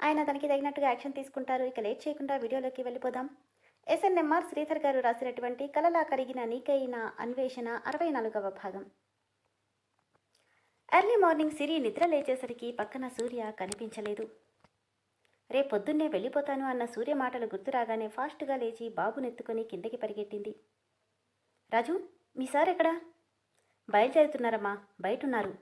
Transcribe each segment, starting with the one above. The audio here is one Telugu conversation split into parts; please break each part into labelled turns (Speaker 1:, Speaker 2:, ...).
Speaker 1: ఆయన దానికి తగినట్టుగా యాక్షన్ తీసుకుంటారు. ఇక లేట్ చేయకుండా వీడియోలోకి వెళ్ళిపోదాం. ఎస్ఎన్ఎంఆర్ శ్రీధర్ గారు రాసినటువంటి కలలా కరిగిన నీకైన అన్వేషణ అరవై నాలుగవ భాగం. ఎర్లీ మార్నింగ్ సిరి నిద్ర లేచేసరికి పక్కన సూర్య కనిపించలేదు. రే పొద్దున్నే వెళ్ళిపోతాను అన్న సూర్య మాటలు గుర్తురాగానే ఫాస్ట్గా లేచి బాబునెత్తుకొని కిందకి పరిగెట్టింది. రాజు మీ సార్ ఎక్కడా? బయలుదేరుతున్నారమ్మా బయటున్నారు.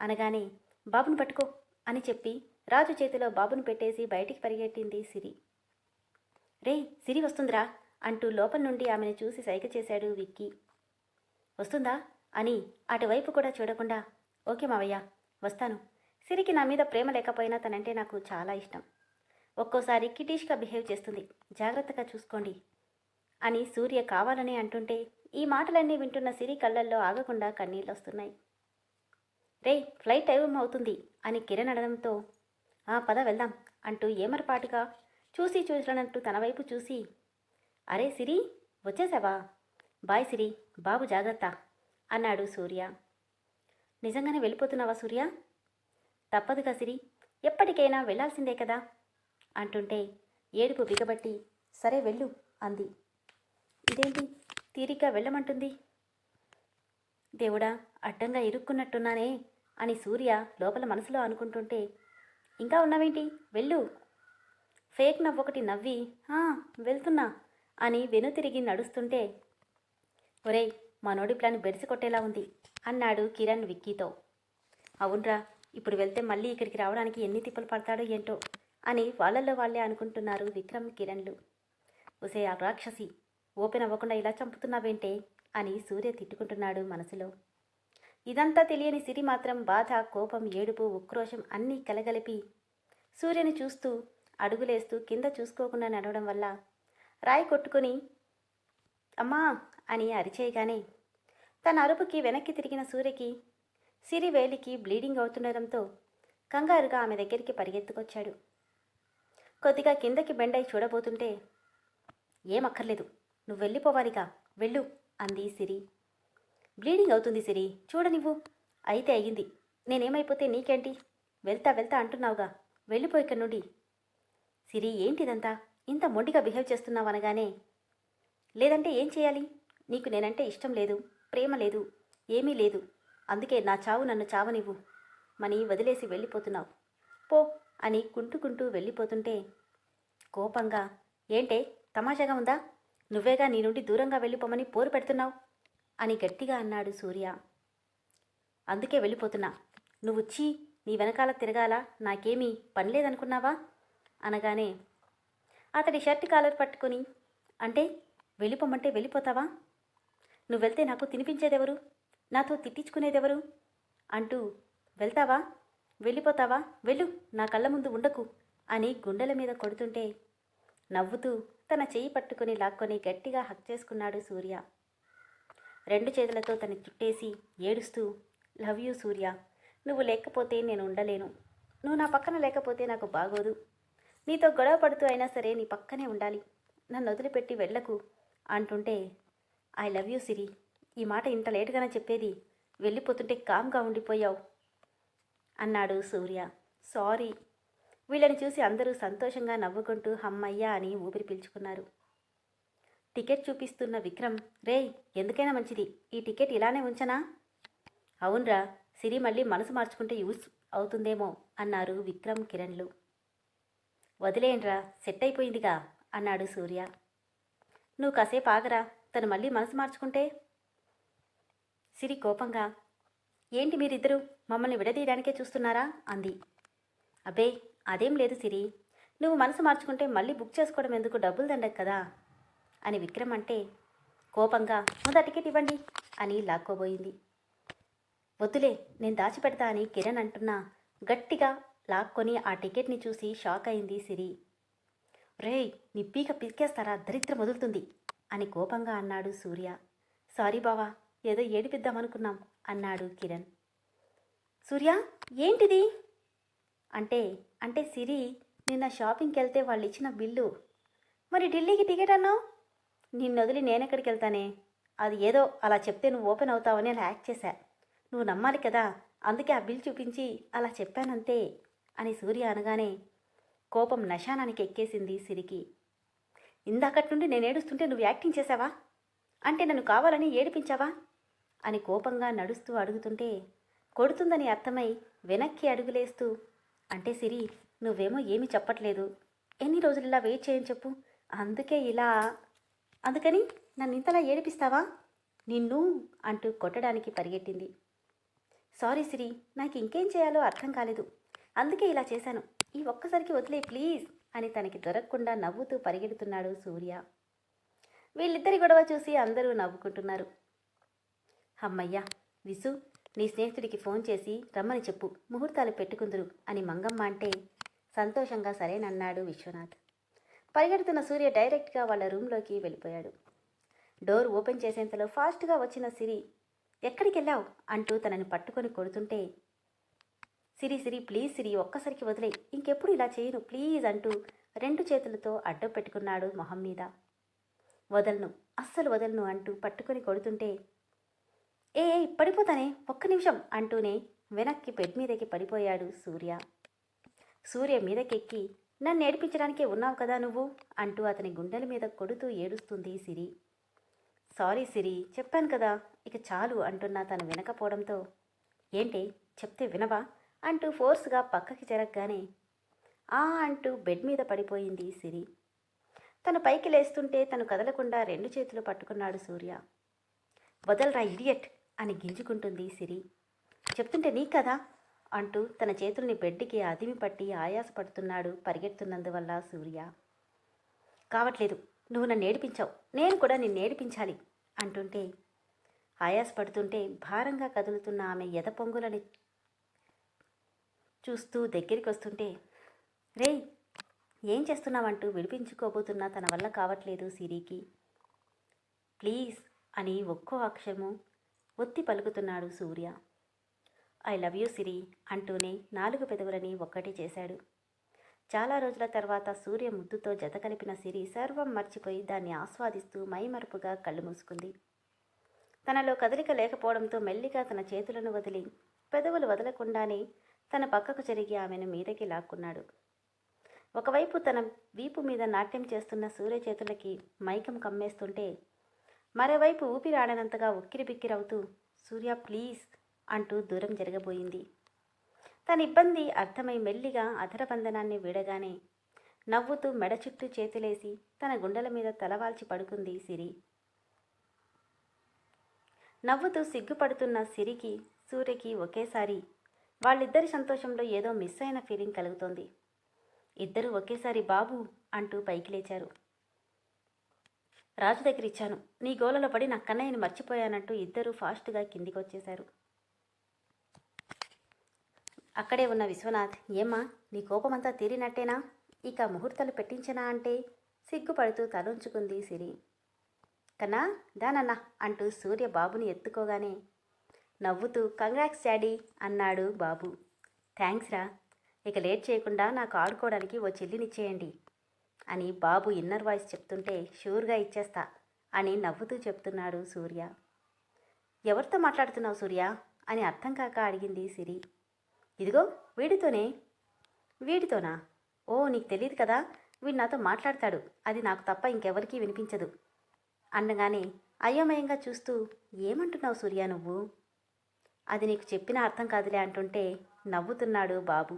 Speaker 1: అనగానే బాబుని పట్టుకో అని చెప్పి రాజు చేతిలో బాబును పెట్టేసి బయటికి పరిగెట్టింది సిరి. రే సిరి వస్తుందిరా అంటూ లోపల నుండి ఆమెను చూసి సైగ చేశాడు విక్కీ. వస్తుందా? అని అటువైపు కూడా చూడకుండా ఓకే మావయ్య వస్తాను. సిరికి నా మీద ప్రేమ లేకపోయినా తనంటే నాకు చాలా ఇష్టం. ఒక్కోసారి కిటీష్గా బిహేవ్ చేస్తుంది. జాగ్రత్తగా చూసుకోండి అని సూర్య కావాలని అంటుంటే ఈ మాటలన్నీ వింటున్న సిరి కళ్ళల్లో ఆగకుండా కన్నీళ్ళు వస్తున్నాయి రే ఫ్లైట్ టైం అవుతుంది అని కిరణ్ అనడంతో పద వెళ్దాం అంటూ ఏమరపాటుగా చూసి చూసినట్టు తన వైపు చూసి అరే సిరి వచ్చేసావా? బాయ్ సిరి బాబు జాగ్రత్త అన్నాడు సూర్య. నిజంగానే వెళ్ళిపోతున్నావా సూర్య? తప్పదుగా సిరి ఎప్పటికైనా వెళ్ళాల్సిందే కదా అంటుంటే ఏడుపు బిగబట్టి సరే వెళ్ళు అంది. ఇదేంటి? తీరిగ్గా వెళ్ళమంటుంది? దేవుడా అడ్డంగా ఇరుక్కున్నట్టున్నానే అని సూర్య లోపల మనసులో అనుకుంటుంటే ఇంకా ఉన్నావేంటి? వెళ్ళు. ఫేక్ నవ్వొకటి నవ్వి వెళ్తున్నా అని వెనుతిరిగి నడుస్తుంటే ఒరేయ్ మనోడి ప్లాన్ బెడిసి కొట్టేలా ఉంది అన్నాడు కిరణ్ విక్కీతో. అవునరా ఇప్పుడు వెళ్తే మళ్ళీ ఇక్కడికి రావడానికి ఎన్ని తిప్పలు పడతాడో ఏంటో అని వాళ్ళల్లో వాళ్ళే అనుకుంటున్నారు విక్రమ్ కిరణ్లు. ఒసే ఆ రాక్షసి ఓపెన్ అవ్వకుండా ఇలా చంపుతున్నావేంటే అని సూర్య తిట్టుకుంటున్నాడు మనసులో. ఇదంతా తెలియని సిరి మాత్రం బాధ కోపం ఏడుపు ఉక్రోషం అన్నీ కలగలిపి సూర్యని చూస్తూ అడుగులేస్తూ కింద చూసుకోకుండా నడవడం వల్ల రాయి కొట్టుకుని అమ్మా అని అరిచేయగానే తన అరుపుకి వెనక్కి తిరిగిన సూర్యకి సిరి వేలికి బ్లీడింగ్ అవుతుండడంతో కంగారుగా ఆమె దగ్గరికి పరిగెత్తుకొచ్చాడు. కొద్దిగా కిందకి బెండై చూడబోతుంటే ఏమక్కర్లేదు నువ్వు వెళ్ళిపోవాలిగా వెళ్ళు అంది సిరి. బ్లీడింగ్ అవుతుంది సిరి. చూడనివ్వు అయితే అయ్యింది. నేనేమైపోతే నీకేంటి? వెళ్తా వెళ్తా అంటున్నావుగా. వెళ్ళిపోయి ఇక్కడి నుండి. సిరి ఏంటిదంతా? ఇంత మొండిగా బిహేవ్ చేస్తున్నావు అనగానే. లేదంటే ఏం చేయాలి? నీకు నేనంటే ఇష్టం లేదు ప్రేమ లేదు ఏమీ లేదు. అందుకే నా చావు నన్ను చావనివ్వు. మని వదిలేసి వెళ్ళిపోతున్నావు. పో అని కుంటుకుంటూ వెళ్ళిపోతుంటే కోపంగా ఏంటే? తమాషాగా ఉందా? నువ్వేగా నీ నుండి దూరంగా వెళ్ళిపోమని పోరు పెడుతున్నావు? అని గట్టిగా అన్నాడు సూర్య. అందుకే వెళ్ళిపోతున్నా. నువ్వు వచ్చి నీ వెనకాల తిరగాల నాకేమీ పని లేదనుకున్నావా? అనగానే అతడి షర్ట్ కాలర్ పట్టుకొని అంటే వెళ్ళిపోమంటే వెళ్ళిపోతావా? నువ్వు వెళ్తే నాకు తినిపించేదెవరు? నాతో తిట్టించుకునేదెవరు? అంటూ వెళ్తావా? వెళ్ళిపోతావా? వెళ్ళు నా కళ్ళ ముందు ఉండకు అని గుండెల మీద కొడుతుంటే నవ్వుతూ తన చెయ్యి పట్టుకుని లాక్కొని గట్టిగా హక్ చేసుకున్నాడు సూర్య. రెండు చేతులతో తన చుట్టేసి ఏడుస్తూ లవ్ యూ సూర్య. నువ్వు లేకపోతే నేను ఉండలేను. నువ్వు నా పక్కన లేకపోతే నాకు బాగోదు. నీతో గొడవ పడుతూ అయినా సరే నీ పక్కనే ఉండాలి. నన్ను వదిలిపెట్టి వెళ్ళకు అంటుంటే ఐ లవ్ యూ సిరి. ఈ మాట ఇంత లేటుగానే చెప్పేది. వెళ్ళిపోతుంటే కామ్గా ఉండిపోయావు అన్నాడు సూర్య. సారీ. వీళ్ళని చూసి అందరూ సంతోషంగా నవ్వుకుంటూ హమ్మయ్య అని ఊపిరి పీల్చుకున్నారు. టికెట్ చూపిస్తున్న విక్రమ్ రేయ్ ఎందుకైనా మంచిది. ఈ టికెట్ ఇలానే ఉంచనా? అవునరా. సిరి మళ్ళీ మనసు మార్చుకుంటే యూస్ అవుతుందేమో అన్నారు విక్రమ్ కిరణ్లు. వదిలేయండ్రా. సెట్ అయిపోయిందిగా అన్నాడు సూర్య. నువ్వు కాసేపు ఆగరా. తను మళ్ళీ మనసు మార్చుకుంటే? సిరి కోపంగా ఏంటి మీరిద్దరూ? మమ్మల్ని విడదీయడానికే చూస్తున్నారా? అంది. అబ్బే అదేం లేదు సిరి. నువ్వు మనసు మార్చుకుంటే మళ్ళీ బుక్ చేసుకోవడం ఎందుకు డబ్బులు దండకు కదా? అని విక్రమ్ అంటే కోపంగా ముందా టికెట్ ఇవ్వండి అని లాక్కోబోయింది. వద్దులే నేను దాచిపెడతా అని కిరణ్ అంటున్నా గట్టిగా లాక్కొని ఆ టికెట్ని చూసి షాక్ అయింది సిరి. రేయ్ నీ పీక పిసికేస్తారా దరిద్రం వదులుతుంది అని కోపంగా అన్నాడు సూర్య. సారీ బావా ఏదో ఏడిపిద్దామనుకున్నాం అన్నాడు కిరణ్. సూర్య ఏంటిది? అంటే అంటే సిరి నిన్న షాపింగ్కి వెళ్తే వాళ్ళు ఇచ్చిన బిల్లు. మరి ఢిల్లీకి టికెట్ అన్నావు? నిన్ను వదిలి నేనెక్కడికి వెళ్తానే అది ఏదో అలా చెప్తే నువ్వు ఓపెన్ అవుతావని అలా యాక్ట్ చేశా. నువ్వు నమ్మాలి కదా అందుకే ఆ బిల్ చూపించి అలా చెప్పానంతే అని సూర్య అనగానే కోపం నశానానికి ఎక్కేసింది సిరికి. ఇందాకటి నుండి నేను ఏడుస్తుంటే నువ్వు యాక్టింగ్ చేశావా? అంటే నన్ను కావాలని ఏడిపించావా? అని కోపంగా నడుస్తూ అడుగుతుంటే కొడుతుందని అర్థమై వెనక్కి అడుగులేస్తూ అంటే సిరి నువ్వేమో ఏమీ చెప్పట్లేదు. ఎన్ని రోజులు ఇలా వెయిట్ చేయని చెప్పు? అందుకే ఇలా అందుకని నన్ను ఇంతలా ఏడిపిస్తావా? నిన్ను అంటూ కొట్టడానికి పరిగెట్టింది. సారీ సిరి నాకు ఇంకేం చేయాలో అర్థం కాలేదు. అందుకే ఇలా చేశాను. ఈ ఒక్కసారికి వదిలే ప్లీజ్ అని తనకి దొరకకుండా నవ్వుతూ పరిగెడుతున్నాడు సూర్య. వీళ్ళిద్దరి గొడవ చూసి అందరూ నవ్వుకుంటున్నారు. అమ్మయ్యా విసు నీ స్నేహితుడికి ఫోన్ చేసి రమ్మని చెప్పు ముహూర్తాలు పెట్టుకుందురు అని మంగమ్మ అంటే సంతోషంగా సరేనన్నాడు విశ్వనాథ్. పరిగెడుతున్న సూర్య డైరెక్ట్గా వాళ్ళ రూమ్లోకి వెళ్ళిపోయాడు. డోర్ ఓపెన్ చేసేంతలో ఫాస్ట్గా వచ్చిన సిరి ఎక్కడికి వెళ్ళావు? అంటూ తనని పట్టుకొని కొడుతుంటే సిరి సిరి ప్లీజ్ సిరి ఒక్కసారికి వదిలే ఇంకెప్పుడు ఇలా చేయను ప్లీజ్ అంటూ రెండు చేతులతో అడ్డ పెట్టుకున్నాడు మొహం మీద. వదలను అస్సలు వదలను అంటూ పట్టుకొని కొడుతుంటే ఏ ఏ, పడిపోతానే ఒక్క నిమిషం అంటూనే వెనక్కి బెడ్ మీదకి పడిపోయాడు సూర్య. సూర్య మీదకెక్కి నన్ను ఏడిపించడానికే ఉన్నావు కదా నువ్వు? అంటూ అతని గుండెల మీద కొడుతూ ఏడుస్తుంది సిరి. సారీ సిరి చెప్పాను కదా ఇక చాలు అంటున్నా తను వినకపోవడంతో. ఏంటి చెప్తే వినవా? అంటూ ఫోర్స్గా పక్కకి జరగగానే ఆ అంటూ బెడ్ మీద పడిపోయింది సిరి. తను పైకి లేస్తుంటే తను కదలకుండా రెండు చేతులు పట్టుకున్నాడు సూర్య. వదలరా ఇడియట్ అని గింజుకుంటుంది సిరి. చెప్తుంటే నీ కదా? అంటూ తన చేతుల్ని బెడ్కి అదిమి పట్టి ఆయాసపడుతున్నాడు పరిగెడుతున్నందువల్ల సూర్య. కావట్లేదు నువ్వు నన్ను ఏడిపించావు నేను కూడా నిన్ను ఏడిపించాలి అంటుంటే ఆయాసపడుతుంటే భారంగా కదులుతున్న ఆమె ఎద పొంగులని చూస్తూ దగ్గరికి వస్తుంటే రేయ్ ఏం చేస్తున్నావంటూ విడిపించుకోబోతున్నా తన వల్ల కావట్లేదు సిరికి. ప్లీజ్ అని ఒక్కో అక్షరము ఒత్తి పలుకుతున్నాడు Surya. I love you Siri అంటూనే నాలుగు పెదవులని ఒక్కటి చేశాడు. చాలా రోజుల తర్వాత సూర్య ముద్దుతో జత కలిపిన సిరి సర్వం మర్చిపోయి దాన్ని ఆస్వాదిస్తూ మైమరుపుగా కళ్ళు మూసుకుంది. తనలో కదలిక లేకపోవడంతో మెల్లిగా తన చేతులను వదిలి పెదవులు వదలకుండానే తన పక్కకు జరిగి ఆమెను మీదకి లాక్కున్నాడు. ఒకవైపు తన వీపు మీద నాట్యం చేస్తున్న సూర్య చేతులకి మైకం కమ్మేస్తుంటే మరోవైపు ఊపిరాడనంతగా ఉక్కిరిబిక్కిరవుతూ సూర్య ప్లీజ్ అంటూ దూరం జరగబోయింది. తన ఇబ్బంది అర్థమై మెల్లిగా అధరబంధనాన్ని వీడగానే నవ్వుతూ మెడ చుట్టూ చేతులేసి తన గుండెల మీద తలవాల్చి పడుకుంది సిరి. నవ్వుతూ సిగ్గుపడుతున్న సిరికి సూర్యకి ఒకేసారి వాళ్ళిద్దరి సంతోషంలో ఏదో మిస్ అయిన ఫీలింగ్ కలుగుతోంది. ఇద్దరూ ఒకేసారి బాబు అంటూ పైకి లేచారు. రాజు దగ్గర ఇచ్చాను నీ గోలలో పడి నా కన్నయ్యని మర్చిపోయానంటూ ఇద్దరూ ఫాస్ట్గా కిందికి వచ్చేశారు అక్కడే ఉన్న విశ్వనాథ్ ఏమ్మా నీ కోపమంతా తీరినట్టేనా? ఇక ముహూర్తాలు పెట్టించనా అంటే? సిగ్గుపడుతూ తలుంచుకుంది సిరి. కన్నా దానన్నా అంటూ సూర్య బాబుని ఎత్తుకోగానే నవ్వుతూ కంగ్రాక్స్ డాడీ అన్నాడు బాబు. థ్యాంక్స్ రా. ఇక లేట్ చేయకుండా నాకు ఆడుకోవడానికి ఓ చెల్లినిచ్చేయండి అని బాబు ఇన్నర్ వాయిస్ చెప్తుంటే షూర్గా ఇచ్చేస్తా అని నవ్వుతూ చెప్తున్నాడు సూర్య. ఎవరితో మాట్లాడుతున్నావు సూర్య? అని అర్థం కాక అడిగింది సిరి. ఇదిగో వీడితోనే. వీడితోనా? ఓ నీకు తెలియదు కదా. వీడు నాతో మాట్లాడతాడు. అది నాకు తప్ప ఇంకెవరికీ వినిపించదు. అనగానే అయోమయంగా చూస్తూ ఏమంటున్నావు సూర్య నువ్వు? అది నీకు చెప్పిన అర్థం కాదులే అంటుంటే నవ్వుతున్నాడు బాబు.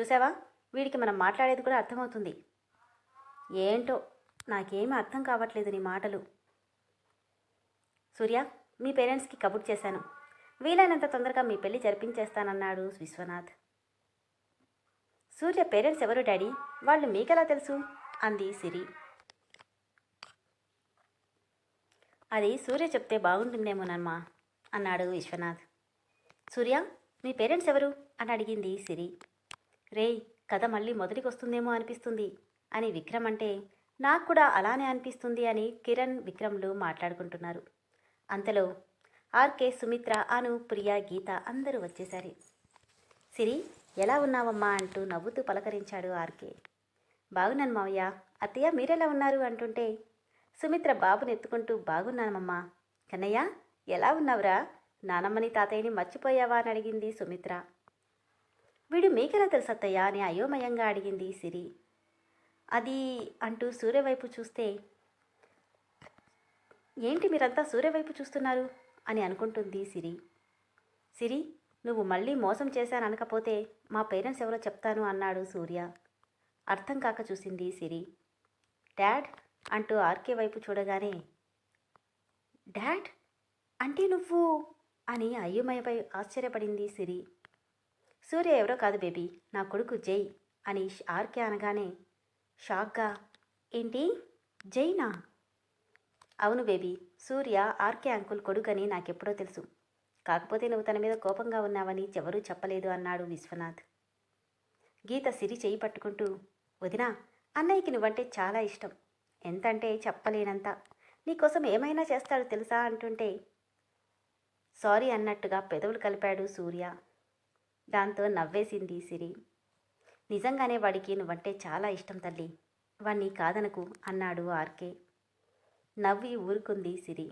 Speaker 1: చూసావా? వీడికి మనం మాట్లాడేది కూడా అర్థమవుతుంది. ఏంటో నాకేమీ అర్థం కావట్లేదు నీ మాటలు. సూర్య మీ పేరెంట్స్కి కబుర్ చేశాను. వీలైనంత తొందరగా మీ పెళ్ళి జరిపించేస్తానన్నాడు విశ్వనాథ్. సూర్య పేరెంట్స్ ఎవరు డాడీ? వాళ్ళు మీకెలా తెలుసు? అంది సిరి. అది సూర్య చెప్తే బాగుంటుందేమోనమ్మా అన్నాడు విశ్వనాథ్. సూర్య మీ పేరెంట్స్ ఎవరు? అని అడిగింది సిరి. రేయ్ కథ మళ్ళీ మొదటికి వస్తుందేమో అనిపిస్తుంది. అని విక్రమ్ అంటే నాకు కూడా అలానే అనిపిస్తుంది అని కిరణ్ విక్రమ్లు మాట్లాడుకుంటున్నారు. అంతలో ఆర్కే సుమిత్ర అను ప్రియ గీత అందరూ వచ్చేసారు సిరి ఎలా ఉన్నావమ్మా అంటూ నవ్వుతూ పలకరించాడు ఆర్కే బాగున్నాను మావయ్య. అత్తయ్య మీరెలా ఉన్నారు అంటుంటే సుమిత్ర బాబుని ఎత్తుకుంటూ బాగున్నానమ్మా. కన్నయ్య ఎలా ఉన్నావురా? నానమ్మని తాతయ్యని మర్చిపోయావా? అని అడిగింది సుమిత్ర. వీడు మీకెలా తెలుసు అత్తయ్య? అని అయోమయంగా అడిగింది సిరి. అది అంటూ సూర్యవైపు చూస్తే ఏంటి మీరంతా సూర్యవైపు చూస్తున్నారు? అని అనుకుంటుంది సిరి. సిరి నువ్వు మళ్ళీ మోసం చేశాను అనకపోతే మా పేరెంట్స్ ఎవరో చెప్తాను అన్నాడు సూర్య. అర్థం కాక చూసింది సిరి. డాడ్ అంటూ ఆర్కే వైపు చూడగానే డాడ్ అంటే నువ్వు? అని అయ్యమయపై ఆశ్చర్యపడింది సిరి. సూర్య ఎవరో కాదు బేబీ నా కొడుకు జై అని ఆర్కే అనగానే షాక్గా ఏంటి? జైనా? అవును బేబీ సూర్య ఆర్కే అంకుల్ కొడుకని నాకెప్పుడో తెలుసు. కాకపోతే నువ్వు తన మీద కోపంగా ఉన్నావని ఎవరూ చెప్పలేదు అన్నాడు విశ్వనాథ్. గీత సిరి చేయి పట్టుకుంటూ వదినా అన్నయ్యకి నువ్వంటే చాలా ఇష్టం. ఎంతంటే చెప్పలేనంత. నీకోసం ఏమైనా చేస్తాడు తెలుసా అంటుంటే సారీ అన్నట్టుగా పెదవులు కలిపాడు సూర్య. దాంతో నవ్వేసింది సిరి. నిజంగానే వాడికి నువ్వంటే చాలా ఇష్టం తల్లి. వాణ్ణి కాదనకు అన్నాడు ఆర్కే. నవ్వి ఊరుకుంది సిరి.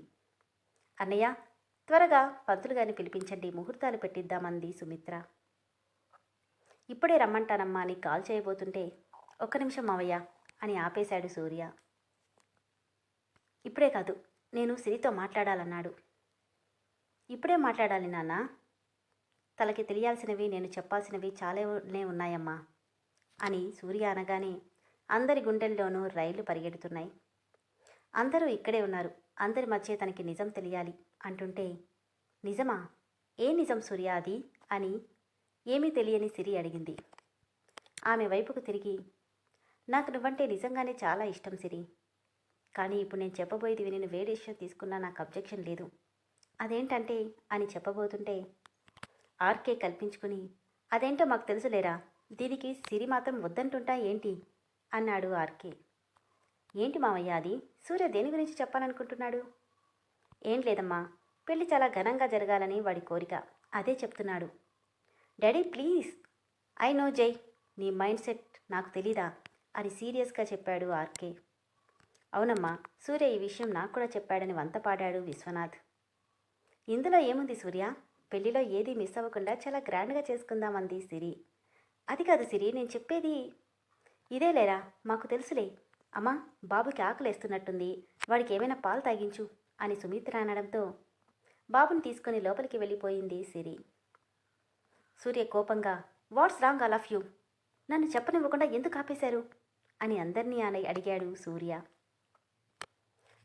Speaker 1: అన్నయ్య త్వరగా పంతులు గారిని పిలిపించండి ముహూర్తాలు పెట్టిద్దామంది సుమిత్ర. ఇప్పుడే రమ్మంటానమ్మా అని కాల్ చేయబోతుంటే ఒక్క నిమిషం మావయ్య అని ఆపేశాడు సూర్య. ఇప్పుడే కాదు నేను సిరితో మాట్లాడాలన్నాడు. ఇప్పుడే మాట్లాడాలి నాన్న. తనకి తెలియాల్సినవి నేను చెప్పాల్సినవి చాలానే ఉన్నాయమ్మా అని సూర్య అనగానే అందరి గుండెల్లోనూ రైళ్ళు పరిగెడుతున్నాయి. అందరూ ఇక్కడే ఉన్నారు. అందరి మధ్య తనకి నిజం తెలియాలి. అంటుంటే నిజమా? ఏ నిజం సూర్య అది? అని ఏమీ తెలియని సిరి అడిగింది. ఆమె వైపుకు తిరిగి నాకు నువ్వంటే నిజంగానే చాలా ఇష్టం సిరి. కానీ ఇప్పుడు నేను చెప్పబోయేది విని నువ్వు డెసిషన్ తీసుకున్నా నాకు అబ్జెక్షన్ లేదు. అదేంటంటే అని చెప్పబోతుంటే ఆర్కే కల్పించుకుని అదేంటో మాకు తెలుసులేరా? దీనికి సిరి మాత్రం వద్దంటుంటా ఏంటి? అన్నాడు ఆర్కే. ఏంటి మావయ్య అది? సూర్య దేని గురించి చెప్పాలనుకుంటున్నాడు? ఏం లేదమ్మా. పెళ్ళి చాలా ఘనంగా జరగాలని వాడి కోరిక. అదే చెప్తున్నాడు. Daddy please. ఐ నో జై. నీ మైండ్ సెట్ నాకు తెలీదా? అని సీరియస్గా చెప్పాడు ఆర్కే. అవునమ్మా సూర్య ఈ విషయం నాకు కూడా చెప్పాడని వంత పాడాడు విశ్వనాథ్. ఇందులో ఏముంది సూర్య? పెళ్ళిలో ఏది మిస్ అవ్వకుండా చాలా గ్రాండ్గా చేసుకుందామంది సిరి. అది కాదు సిరి నేను చెప్పేది ఇదే లేరా మాకు తెలుసులే. అమ్మా బాబుకి ఆకలేస్తున్నట్టుంది. వాడికి ఏమైనా పాలు తాగించు అని సుమిత్ర అనడంతో బాబుని తీసుకొని లోపలికి వెళ్ళిపోయింది సిరి. సూర్య కోపంగా what's wrong all of you? నన్ను చెప్పనివ్వకుండా ఎందుకు ఆపేశారు? అని అందరినీ అని అడిగాడు సూర్య.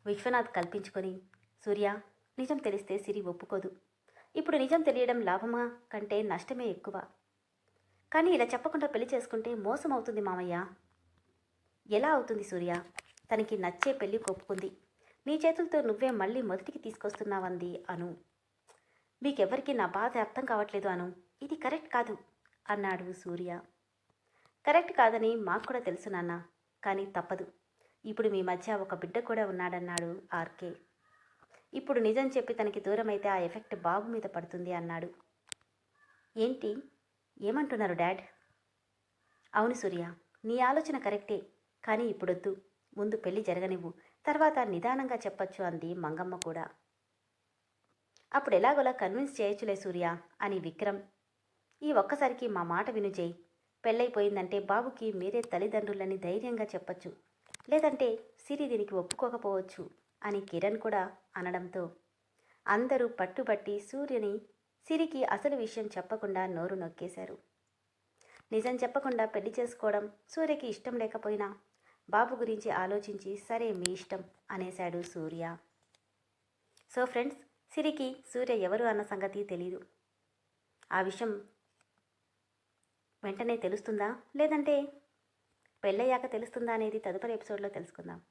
Speaker 1: విశ్వనాథ్ కల్పించుకొని సూర్య నిజం తెలిస్తే సిరి ఒప్పుకోదు. ఇప్పుడు నిజం తెలియడం లాభమా? కంటే నష్టమే ఎక్కువ. కానీ ఇలా చెప్పకుండా పెళ్ళి చేసుకుంటే మోసం అవుతుంది మామయ్య. ఎలా అవుతుంది సూర్య? తనకి నచ్చే పెళ్ళి కొప్పుకుంది నీ చేతులతో నువ్వే మళ్ళీ మొదటికి తీసుకొస్తున్నావంది అను. మీకెవ్వరికి నా బాధ అర్థం కావట్లేదు అను. ఇది కరెక్ట్ కాదు అన్నాడు సూర్య. కరెక్ట్ కాదని మాకు కూడా తెలుసు నాన్న కానీ తప్పదు. ఇప్పుడు మీ మధ్య ఒక బిడ్డ కూడా ఉన్నాడన్నాడు ఆర్కే. ఇప్పుడు నిజం చెప్పి తనకి దూరమైతే ఆ ఎఫెక్ట్ బాబు మీద పడుతుంది అన్నాడు. ఏంటి? ఏమంటున్నారు డాడ్? అవును సూర్య నీ ఆలోచన కరెక్టే. కానీ ఇప్పుడొద్దు. ముందు పెళ్ళి జరగనివ్వు. తర్వాత నిదానంగా చెప్పొచ్చు అంది మంగమ్మ కూడా. అప్పుడు ఎలాగోలా కన్విన్స్ చేయొచ్చులే సూర్య అని విక్రమ్. ఈ ఒక్కసారికి మా మాట విను జై. పెళ్ళైపోయిందంటే బాబుకి మీరే తల్లిదండ్రులని ధైర్యంగా చెప్పచ్చు. లేదంటే సిరి దీనికి ఒప్పుకోకపోవచ్చు అని కిరణ్ కూడా అనడంతో. అందరూ పట్టుబట్టి సూర్యని సిరికి అసలు విషయం చెప్పకుండా నోరు నొక్కేశారు. నిజం చెప్పకుండా పెళ్ళి చేసుకోవడం సూర్యకి ఇష్టం లేకపోయినా బాబు గురించి ఆలోచించి సరే మీ ఇష్టం అనేశాడు సూర్య. సో ఫ్రెండ్స్ సిరికి సూర్య ఎవరు అన్న సంగతి తెలీదు. ఆ విషయం వెంటనే తెలుస్తుందా? లేదంటే పెళ్ళయ్యాక తెలుస్తుందా అనేది తదుపరి ఎపిసోడ్లో తెలుసుకుందాం.